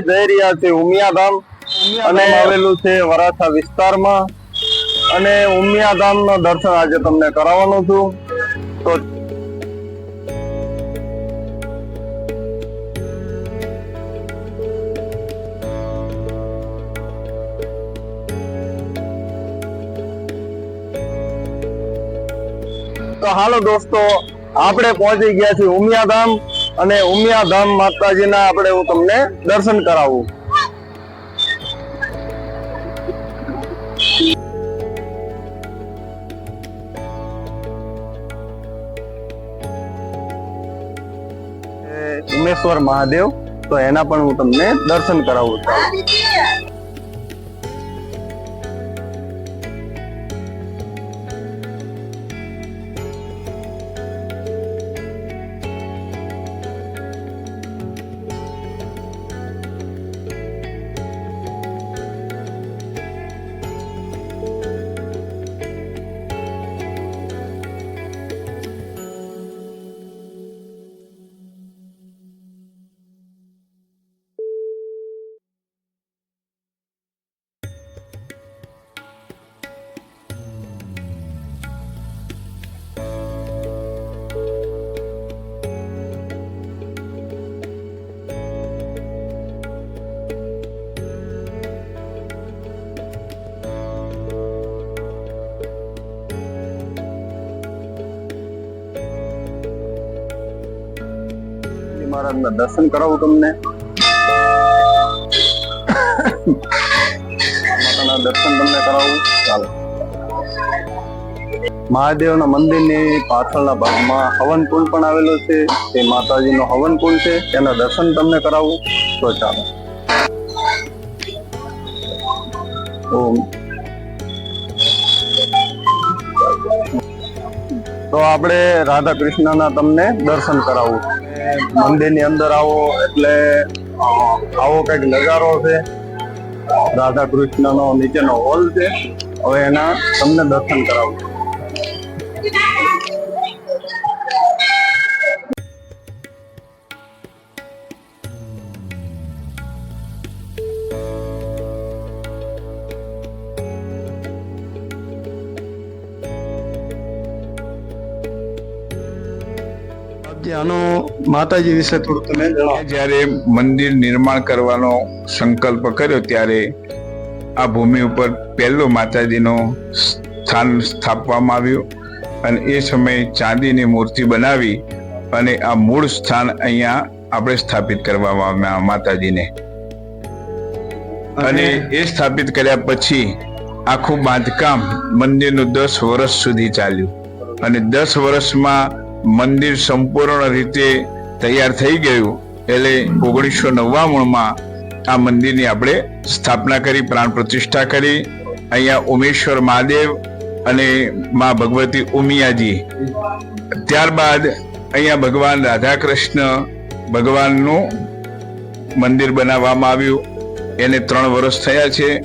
જઈ રહ્યા છે ઉમિયાધામ અને આવેલું છે વરાછા વિસ્તારમાં. અને ઉમિયાધામ નો દર્શન આજે તમને કરાવવાનું છું. તો તો હાલો દોસ્તો આપણે પહોંચી ગયા છીએ ઉમિયાધામ. અને ઉમિયાધામ માતાજીના આપણે હું તમને દર્શન કરાવું. ઉમેશ્વર મહાદેવ, તો એના પણ હું તમને દર્શન કરાવું છું. મહારાજના દર્શન કરાવું તમને. માતાના દર્શન તમને કરાવું. ચાલો. મહાદેવના મંદિરની પાછળના ભાગમાં હવન કુંડ પણ આવેલો છે. તે માતાજીનો હવન કુંડ છે. તેના દર્શન તમને કરાવું. તો ચાલો. ઓમ. તો આપણે રાધા કૃષ્ણના તમને દર્શન કરાવું. મંદિરની અંદર આવો એટલે આવો કંઈક નજારો છે. રાધા કૃષ્ણનો નીચેનો હોલ છે. હવે એના તમને દર્શન કરાવું. માતાજી વિશે થોડું તમે જણાવો. જ્યારે મંદિર નિર્માણ કરવાનો સંકલ્પ કર્યો ત્યારે આ ભૂમિ ઉપર પહેલો માતાજીનો સ્થાન સ્થાપવામાં આવ્યું અને એ સમયે ચાંદીની મૂર્તિ બનાવી અને આ મૂળ સ્થાન અહીંયા આપણે સ્થાપિત કરવામાં આવ્યા માતાજીને. અને એ સ્થાપિત કર્યા પછી આખું બાંધકામ મંદિરનું દસ વર્ષ સુધી ચાલ્યું. અને દસ વર્ષમાં મંદિર સંપૂર્ણ રીતે તૈયાર થઈ ગયું એટલે ઓગણીસો નવ્વાણુંમાં આ મંદિરની આપણે સ્થાપના કરી, પ્રાણ પ્રતિષ્ઠા કરી. અહીંયા ઉમેશ્વર મહાદેવ અને મા ભગવતી ઉમિયાજી. ત્યારબાદ અહીંયા ભગવાન રાધા કૃષ્ણ ભગવાનનું મંદિર બનાવવામાં આવ્યું. એને ત્રણ વર્ષ થયા છે.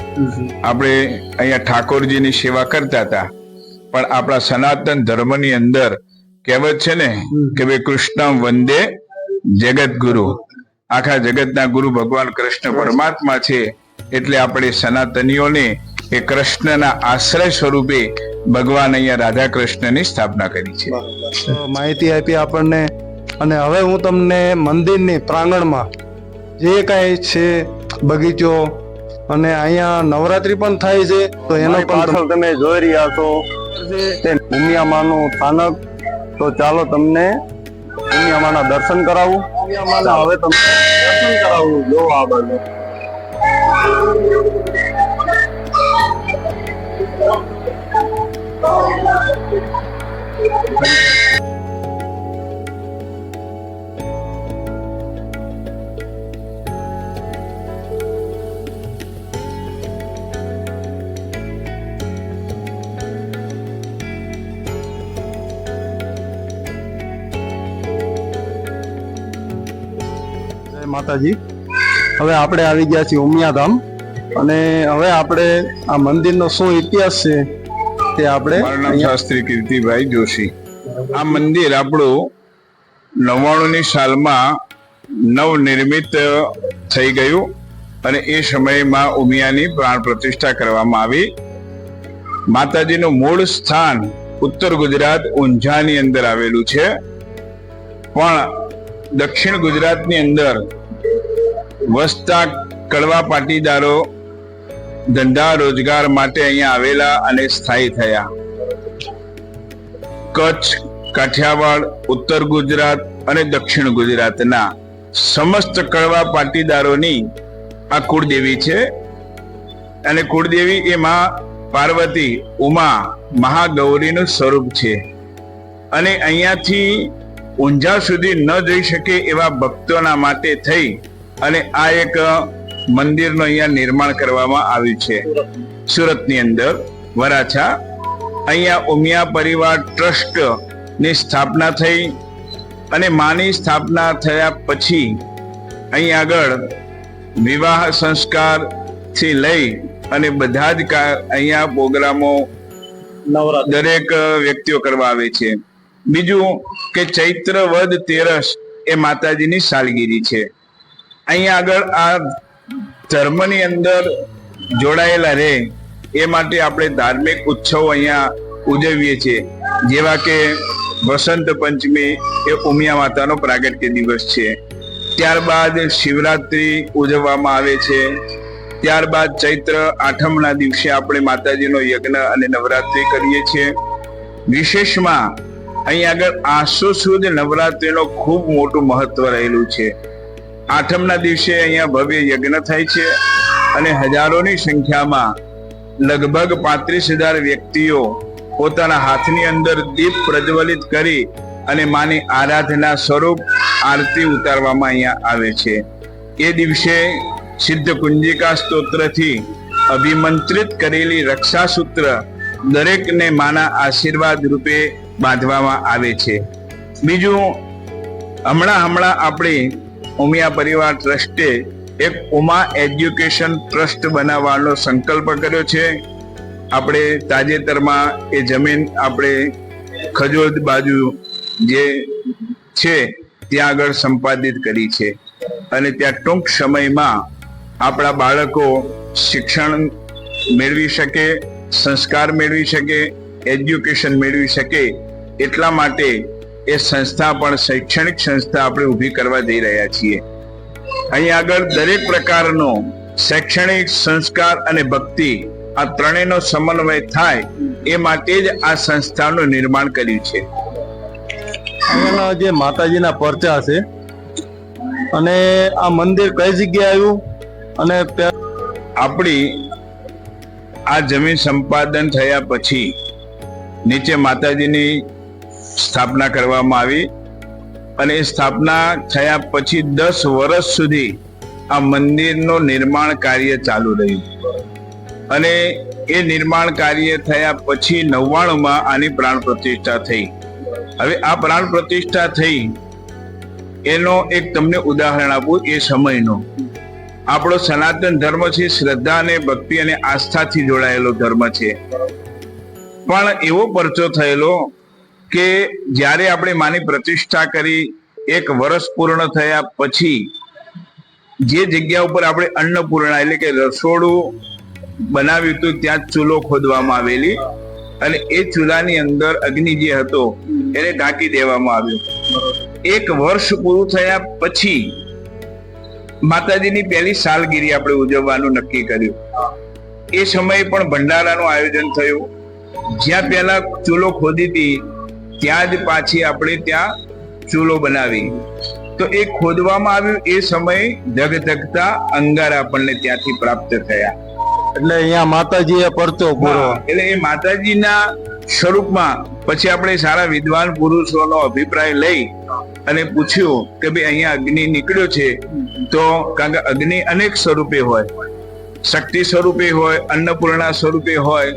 આપણે અહીંયા ઠાકોરજીની સેવા કરતા હતા. પણ આપણા સનાતન ધર્મની અંદર કહેવત છે ને કે ભાઈ કૃષ્ણ વંદે જગત ગુરુ. આખા જગતના ગુરુ ભગવાન કૃષ્ણ પરમાત્મા છે એટલે આપણે સનાતનીઓને એ કૃષ્ણના આશ્રય સ્વરૂપે ભગવાન અહીંયા રાધા કૃષ્ણની સ્થાપના કરી છે. તો માહિતી આપી આપણને. અને હવે હું તમને મંદિરની પ્રાંગણમાં જે કાંઈ છે બગીચો અને અહીંયા નવરાત્રી પણ થાય છે તો એનો પાછળ તમે જોઈ રહ્યા છો તે ભૂમિયામાનું સ્થાનક તો ચાલો તમને ઉમિયામાના દર્શન કરાવું. હવે તમને દર્શન કરાવું. જો આ બાજુ. જય માતાજી. હવે આપણે આવી ગયા છીએ ઉમિયાધામ. અને હવે આપણે આ મંદિરનો શું ઇતિહાસ છે તે આપણે શાસ્ત્રી કીર્તિભાઈ જોશી. આ મંદિર આપણું નવ્વાણુંની સાલમાં નવનિર્મિત થઈ ગયું અને એ સમયમાં ઉમિયાની પ્રાણ પ્રતિષ્ઠા કરવામાં આવી. માતાજીનું મૂળ સ્થાન ઉત્તર ગુજરાત ઊંઝાની અંદર આવેલું છે. પણ દક્ષિણ ગુજરાતની અંદર વસતા કડવા પાટીદારો ધંધા રોજગાર માટે અહીંયા આવેલા અને સ્થાયી થયા. કચ્છ, કાઠિયાવાડ, ઉત્તર ગુજરાત અને દક્ષિણ ગુજરાતના સમસ્ત કડવા પાટીદારોની આ કુળદેવી છે. અને કુળદેવી એમાં પાર્વતી ઉમા મહાગૌરીનું સ્વરૂપ છે. અને અહીંયાથી ઊંઝા સુધી ન જઈ શકે એવા ભક્તોના માટે થઈ અને આ એક મંદિરનું અહીંયા નિર્માણ કરવામાં આવ્યું છે. સુરતની અંદર વરાછા. અહીંયા ઉમિયા પરિવાર ટ્રસ્ટની સ્થાપના થઈ અને માની સ્થાપના થયા પછી અહીં આગળ વિવાહ સંસ્કારથી લઈ અને બધા જ અહીંયા પ્રોગ્રામો દરેક વ્યક્તિઓ કરવા આવે છે. બીજું કે ચૈત્ર વદ તેરસ એ માતાજીની સાલગીરી છે. અહીંયા આગળ આ ધર્મની અંદર જોડાયેલા રહે, એ માટે આપણે ધાર્મિક ઉત્સવો અહીંયા ઉજવીએ છીએ. જેવા કે વસંત પંચમી એ ઉમિયા માતાનો પ્રાગટ્ય દિવસ છે. ત્યારબાદ શિવરાત્રી ઉજવવામાં આવે છે. ત્યારબાદ ચૈત્ર આઠમના દિવસે આપણે માતાજીનો યજ્ઞ અને નવરાત્રી કરીએ છીએ. વિશેષમાં અહીં આગળ આસો સુદ નવરાત્રીનો ખૂબ મોટું મહત્વ રહેલું છે. આઠમના દિવસે અહીંયા ભવ્ય યજ્ઞ થાય છે અને હજારોની સંખ્યામાં લગભગ પાંત્રીસ હજાર વ્યક્તિઓ પોતાના હાથની અંદર દીપ પ્રજ્વલિત કરી અને માની આરાધના સ્વરૂપ આરતી ઉતારવામાં અહીંયા આવે છે. એ દિવસે સિદ્ધ કુંજિકા સ્તોત્રથી અભિમંત્રિત કરેલી રક્ષા સૂત્ર દરેકને માના આશીર્વાદ રૂપે બાંધવામાં આવે છે. બીજું હમણાં હમણાં આપણે ઉમિયા પરિવાર ટ્રસ્ટે એક ઉમા એજ્યુકેશન ટ્રસ્ટ બનાવવાનો સંકલ્પ કર્યો છે. આપણે તાજેતરમાં એ જમીન આપણે ખજોદ બાજુ જે છે, ત્યાં આગળ સંપાદિત કરી છે. અને ત્યાં ટૂંક સમયમાં આપણા બાળકો શિક્ષણ મેળવી શકે, સંસ્કાર મેળવી શકે, એજ્યુકેશન મેળવી શકે એટલા માટે એ સંસ્થા પણ શૈક્ષણિક સંસ્થા આપણે ઊભી કરવા જઈ રહ્યા છીએ. અહીં આગળ દરેક પ્રકારનો શૈક્ષણિક સંસ્કાર અને ભક્તિ આ ત્રણેયનો સમન્વય થાય એ માટે જ આ સંસ્થાનું નિર્માણ કર્યું છે. અહીંયાના જે માતાજીના પરચા છે અને આ મંદિર કઈ જગ્યાએ આવ્યું? અને આપણી આ જમીન સંપાદન થયા પછી નીચે માતાજીની સ્થાપના કરવામાં આવી અને સ્થાપના થયા પછી દસ વર્ષ સુધી આ મંદિરનું નિર્માણ કાર્ય ચાલુ રહ્યું. અને એ નિર્માણ કાર્ય થયા પછી નવ્વાણુંમાં આની પ્રાણ પ્રતિષ્ઠા થઈ. હવે આ પ્રાણ પ્રતિષ્ઠા થઈ એનો એક તમને ઉદાહરણ આપું એ સમયનો. આપણો સનાતન ધર્મ છે, શ્રદ્ધા અને ભક્તિ અને આસ્થાથી જોડાયેલો ધર્મ છે. પણ એવો પરચો થયેલો કે જ્યારે આપણે માની પ્રતિષ્ઠા કરી એક વર્ષ પૂર્ણ થયા પછી જે જગ્યા ઉપર આપણે અન્નપૂર્ણા એટલે કે રસોડું બનાવ્યું હતું, ત્યાં ચૂલો ખોદવામાં આવેલી અને એ ચૂલાની અંદર અગ્નિ જે હતો, એને ઢાંકી દેવામાં આવ્યો. એક વર્ષ પૂરું થયા પછી માતાજીની પહેલી સાલગીરી આપણે ઉજવવાનું નક્કી કર્યું. એ સમયે પણ ભંડારાનું આયોજન થયું. જ્યાં પહેલા ચૂલો ખોદી હતી ત્યાં જ પાછી આપણે ત્યાં ચૂલો બનાવી. તો એ ખોદવામાં આવ્યું એ સમયે ધગધગતા અંગાર આપણને ત્યાંથી પ્રાપ્ત થયા. એટલે અહીંયા માતાજીએ પરચો પૂરો. એટલે એ માતાજીના સ્વરૂપમાં પછી આપણે સારા વિદ્વાન પુરુષોનો અભિપ્રાય લઈ અને પૂછ્યું કે ભાઈ અહીંયા અગ્નિ નીકળ્યો છે તો કારણ કે અગ્નિ અનેક સ્વરૂપે હોય. શક્તિ સ્વરૂપે હોય અન્નપૂર્ણા સ્વરૂપે હોય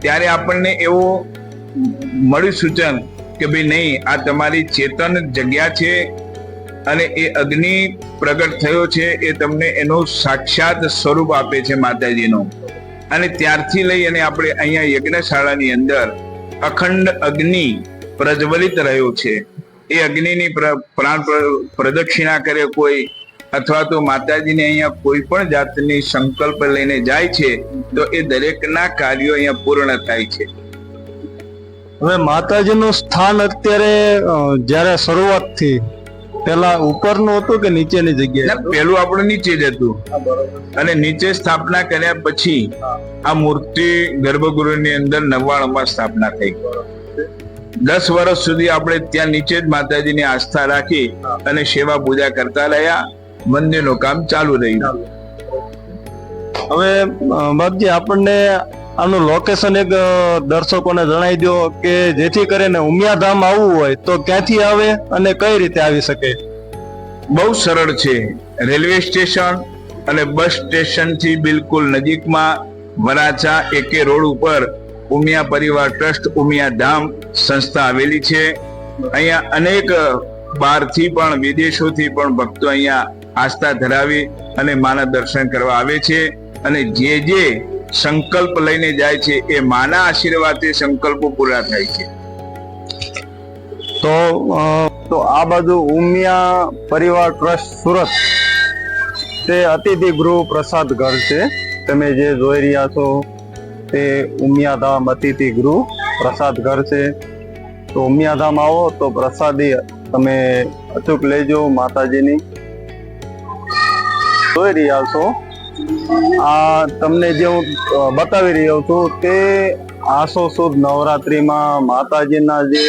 ત્યારે આપણને એવું મળ્યું સૂચન કે ભાઈ નહીં, આ તમારી ચેતન જગ્યા છે અને એ અગ્નિ પ્રગટ થયો છે, એ તમને એનું સાક્ષાત સ્વરૂપ આપે છે માતાજીનું. અને ત્યારથી લઈ અને આપણે અહીંયા યજ્ઞશાળાની અંદર અખંડ અગ્નિ પ્રજ્વલિત રહ્યો છે. એ અગ્નિની પ્ર- પ્રાણ પ્રદક્ષિણા કરે કોઈ અથવા તો માતાજીને અહીંયા કોઈ પણ જાતની સંકલ્પ લઈને જાય છે, તો એ દરેકના કાર્યો અહીંયા પૂર્ણ થાય છે. હવે માતાજીનું સ્થાન અત્યારે જ્યારે શરૂઆતથી પેલા ઉપરનું હતું કે નીચેની જગ્યાએ? પેલું આપણે નીચે જ હતું. અને નીચે સ્થાપના કર્યા પછી આ મૂર્તિ ગર્ભગૃહની અંદર નવ્વાણુંમાં સ્થાપના થઈ. દસ વર્ષ સુધી આપણે ત્યાં નીચે જ માતાજીની આસ્થા રાખી અને સેવા પૂજા કરતા રહ્યા. મંદિરનું કામ ચાલુ રહ્યું. હવે બાપજી આપણને આનું લોકેશન એક દર્શકોને જણાવી દો કે જેથી કરીને ઉમિયાધામ આવવું હોય તો ક્યાંથી આવે અને કઈ રીતે આવી શકે? બહુ સરળ છે. રેલવે સ્ટેશન અને બસ સ્ટેશનથી બિલકુલ નજીકમાં વરાછા એકે રોડ ઉપર ઉમિયા પરિવાર ટ્રસ્ટ ઉમિયા ધામ સંસ્થા આવેલી છે. અહીંયા અનેક બહારથી પણ, વિદેશોથી પણ ભક્તો અહીંયા આસ્થા ધરાવી અને માના દર્શન કરવા આવે છે. અને જે જે સંકલ્પ લઈને જાય છે, એ માના આશીર્વાદથી સંકલ્પો પૂરા થાય છે. તો તો આ બાજુ ઉમિયા પરિવાર ટ્રસ્ટ સુરત, તે અતિથિ ગૃહ પ્રસાદ ઘર છે. તમે જે જોઈ રહ્યા છો, તે ઉમિયાધામ અતિથિ ગૃહ પ્રસાદ ઘર છે. તો ઉમિયાધામ આવો, તો પ્રસાદી તમે અચૂક લેજો માતાજીની. જોઈ રહ્યા છો આ તમને જે હું બતાવી રહ્યો છું તે આસો સુદ નવરાત્રીમાં માતાજીના જે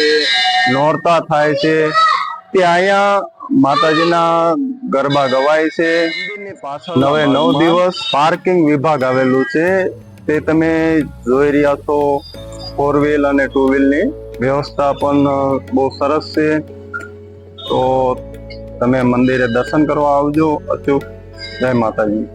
નોરતા થાય છે તે અહીંયા માતાજીના ગરબા ગવાય છે. નવે નવ દિવસ પાર્કિંગ વિભાગ આવેલું છે. તે તમે જોઈ રહ્યા છો ફોર વ્હીલ અને ટુ વ્હીલની વ્યવસ્થા પણ બહુ સરસ છે. તો તમે મંદિરે દર્શન કરવા આવજો. અચૂક જય માતાજી.